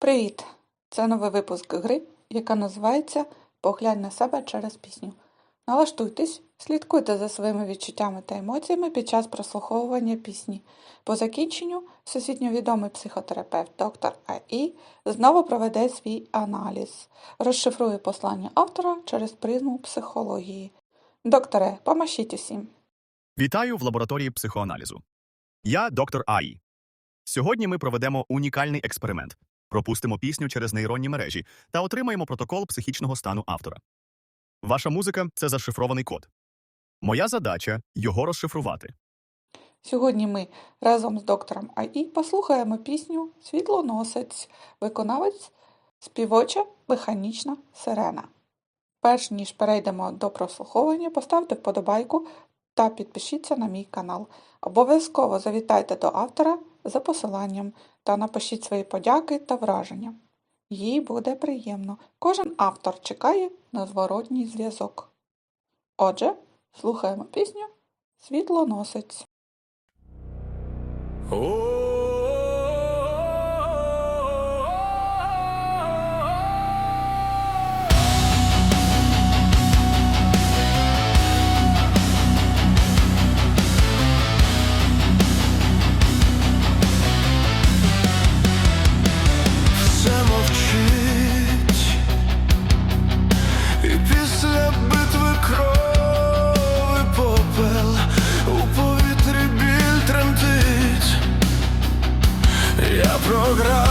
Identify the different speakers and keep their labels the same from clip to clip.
Speaker 1: Привіт! Це новий випуск гри, яка називається Поглянь на себе через пісню. Налаштуйтесь, слідкуйте за своїми відчуттями та емоціями під час прослуховування пісні. По закінченню всесвітньо відомий психотерапевт доктор АІ знову проведе свій аналіз, розшифрує послання автора через призму психології. Докторе, помашіть усім.
Speaker 2: Вітаю в лабораторії психоаналізу. Я доктор Аї. Сьогодні ми проведемо унікальний експеримент, пропустимо пісню через нейронні мережі та отримаємо протокол психічного стану автора. Ваша музика це зашифрований код. Моя задача його розшифрувати.
Speaker 1: Сьогодні ми разом з доктором АІ послухаємо пісню Світлоносець, виконавець співоча механічна сирена. Перш ніж перейдемо до прослуховування, поставте вподобайку та підпишіться на мій канал. Обов'язково завітайте до автора за посиланням та напишіть свої подяки та враження. Їй буде приємно. Кожен автор чекає на зворотній зв'язок. Отже, слухаємо пісню Світлоносець.
Speaker 3: Програв,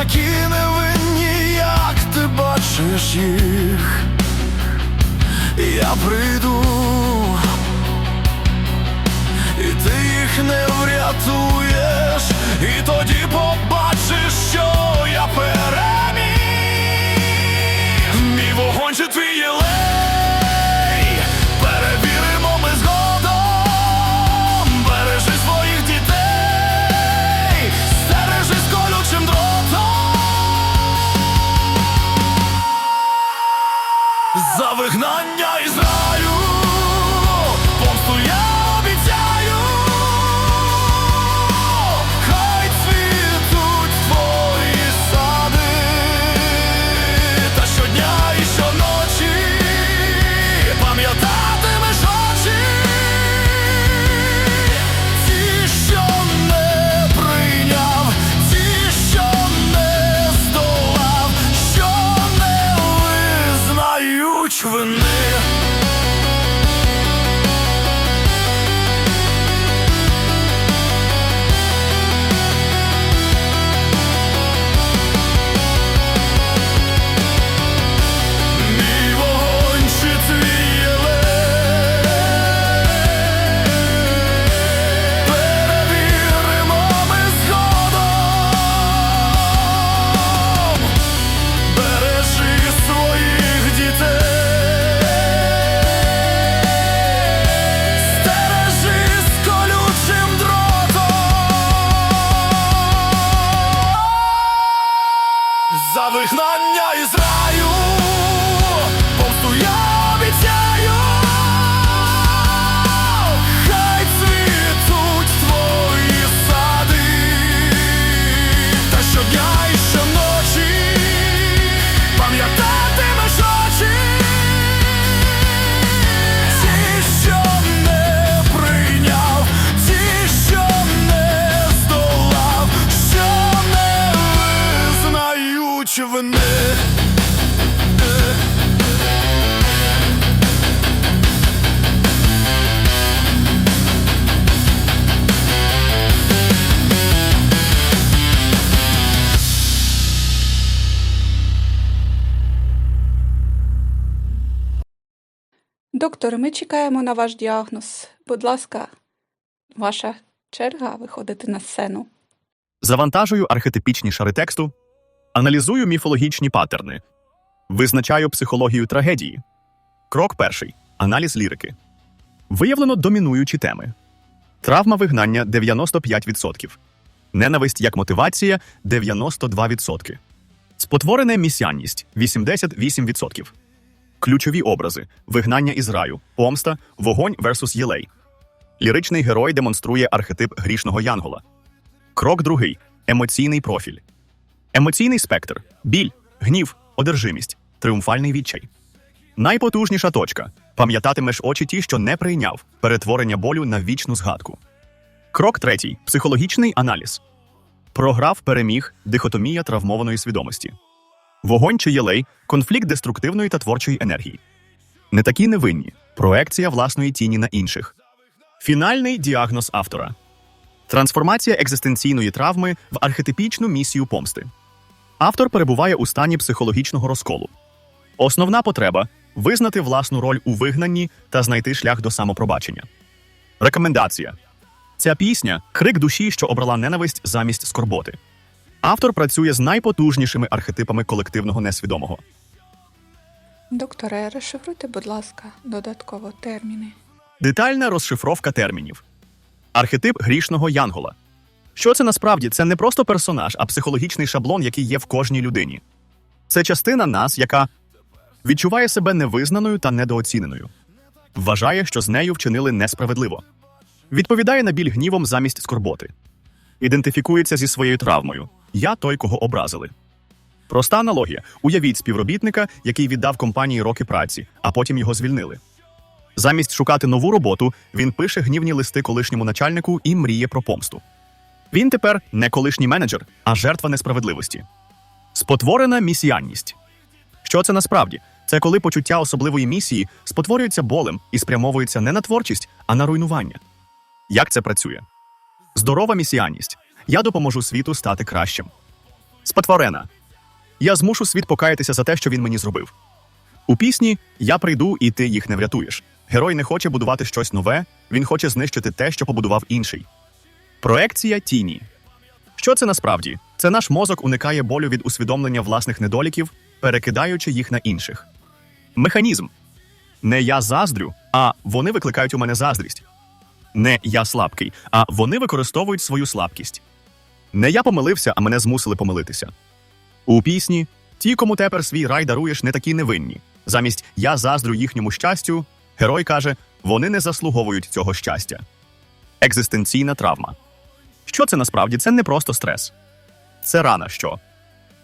Speaker 3: такі невинні, як ти бачиш їх. Я прийду, і ти їх не врятуєш, і тоді побачиш, Швини за вигнання із рай
Speaker 1: Докторе, ми чекаємо на ваш діагноз. Будь ласка, ваша черга виходити на сцену.
Speaker 2: Завантажую архетипічні шари тексту, аналізую міфологічні паттерни, визначаю психологію трагедії. Крок перший аналіз лірики. Виявлено домінуючі теми: травма вигнання 95%, ненависть як мотивація 92%, спотворене місіанність 88%, ключові образи: вигнання із раю, помста, вогонь versus єлей. Ліричний герой демонструє архетип грішного янгола. Крок другий емоційний профіль. Емоційний спектр: біль, гнів, одержимість, тріумфальний відчай. Найпотужніша точка пам'ятатимеш очі ті, що не прийняв перетворення болю на вічну згадку. Крок третій психологічний аналіз. Програв переміг, дихотомія травмованої свідомості. Вогонь чи єлей конфлікт деструктивної та творчої енергії. Не такі невинні проекція власної тіні на інших. Фінальний діагноз автора. Трансформація екзистенційної травми в архетипічну місію помсти. Автор перебуває у стані психологічного розколу. Основна потреба визнати власну роль у вигнанні та знайти шлях до самопробачення. Рекомендація: ця пісня крик душі, що обрала ненависть замість скорботи. Автор працює з найпотужнішими архетипами колективного несвідомого.
Speaker 1: Докторе, розшифруйте, будь ласка, додатково терміни.
Speaker 2: Детальна розшифровка термінів. Архетип грішного янгола. Що це насправді? Це не просто персонаж, а психологічний шаблон, який є в кожній людині. Це частина нас, яка відчуває себе невизнаною та недооціненою, вважає, що з нею вчинили несправедливо, відповідає на біль гнівом замість скорботи, ідентифікується зі своєю травмою. Я той, кого образили. Проста аналогія: уявіть співробітника, який віддав компанії роки праці, а потім його звільнили. Замість шукати нову роботу, він пише гнівні листи колишньому начальнику і мріє про помсту. Він тепер не колишній менеджер, а жертва несправедливості. Спотворена місіанність. Що це насправді? Це коли почуття особливої місії спотворюється болем і спрямовується не на творчість, а на руйнування. Як це працює? Здорова місіанність. Я допоможу світу стати кращим. Спотворена. Я змушу світ покаятися за те, що він мені зробив. У пісні Я прийду, і ти їх не врятуєш. Герой не хоче будувати щось нове, він хоче знищити те, що побудував інший. Проекція тіні. Що це насправді? Це наш мозок уникає болю від усвідомлення власних недоліків, перекидаючи їх на інших. Механізм. Не я заздрю, а вони викликають у мене заздрість. Не я слабкий, а вони використовують свою слабкість. Не я помилився, а мене змусили помилитися. У пісні ті, кому тепер свій рай даруєш, не такі невинні. Замість я заздрю їхньому щастю, герой каже, вони не заслуговують цього щастя. Екзистенційна травма. Що це насправді? Це не просто стрес. Це рана, що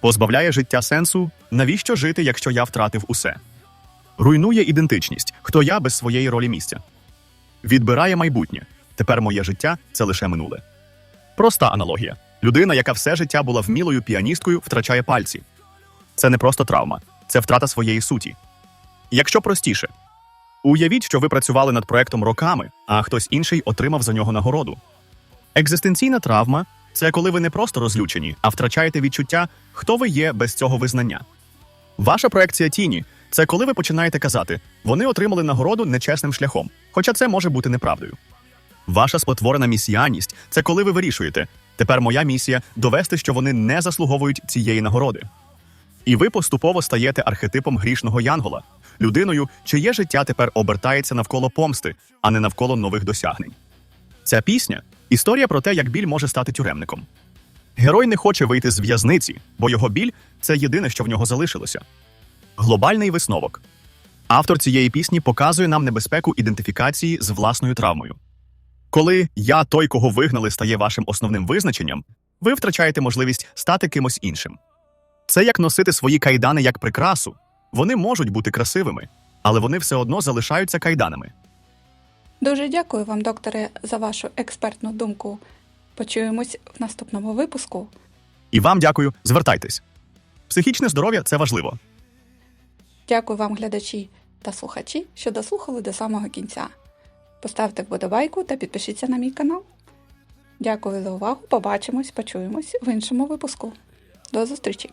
Speaker 2: позбавляє життя сенсу, навіщо жити, якщо я втратив усе? Руйнує ідентичність, хто я без своєї ролі місця. Відбирає майбутнє. Тепер моє життя це лише минуле. Проста аналогія. Людина, яка все життя була вмілою піаністкою, втрачає пальці. Це не просто травма, це втрата своєї суті. Якщо простіше, уявіть, що ви працювали над проектом роками, а хтось інший отримав за нього нагороду. Екзистенційна травма це коли ви не просто розлючені, а втрачаєте відчуття, хто ви є без цього визнання. Ваша проекція тіні це коли ви починаєте казати, вони отримали нагороду нечесним шляхом, хоча це може бути неправдою. Ваша спотворена місіаність це коли ви вирішуєте, тепер моя місія довести, що вони не заслуговують цієї нагороди. І ви поступово стаєте архетипом грішного янгола, людиною, чиє життя тепер обертається навколо помсти, а не навколо нових досягнень. Ця пісня історія про те, як біль може стати тюремником. Герой не хоче вийти з в'язниці, бо його біль це єдине, що в нього залишилося. Глобальний висновок. Автор цієї пісні показує нам небезпеку ідентифікації з власною травмою. Коли я той, кого вигнали, стає вашим основним визначенням, ви втрачаєте можливість стати кимось іншим. Це як носити свої кайдани як прикрасу. Вони можуть бути красивими, але вони все одно залишаються кайданами.
Speaker 1: Дуже дякую вам, докторе, за вашу експертну думку. Почуємось в наступному випуску.
Speaker 2: І вам дякую, звертайтесь. Психічне здоров'я це важливо.
Speaker 1: Дякую вам, глядачі та слухачі, що дослухали до самого кінця. Поставте вподобайку та підпишіться на мій канал. Дякую за увагу. Побачимось, почуємось в іншому випуску. До зустрічі!